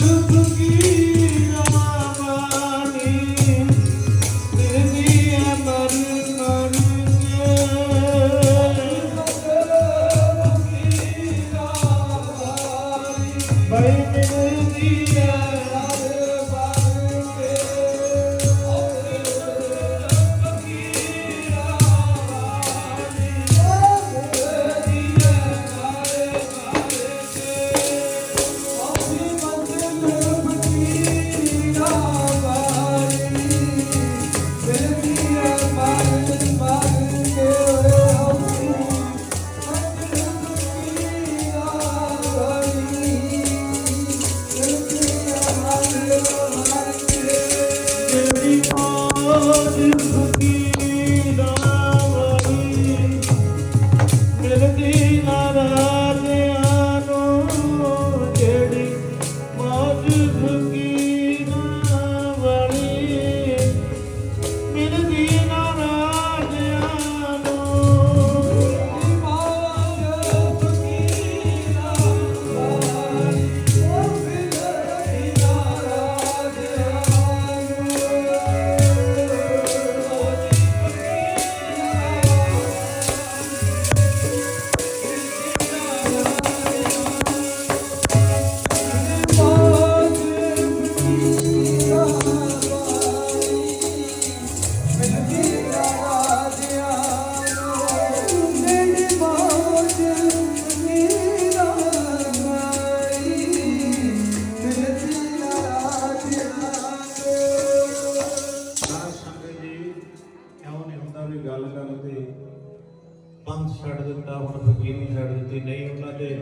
Bye, bye, bye, bye, todos ਗੱਲ ਕਰਨ ਤੇ ਪੰਥ ਛੱਡ ਦਿੱਤਾ ਹੁਣ ਫਕੀਰੀ ਛੱਡ ਦਿੱਤੀ ਨਹੀਂ ਉਹਨਾਂ ਦੇ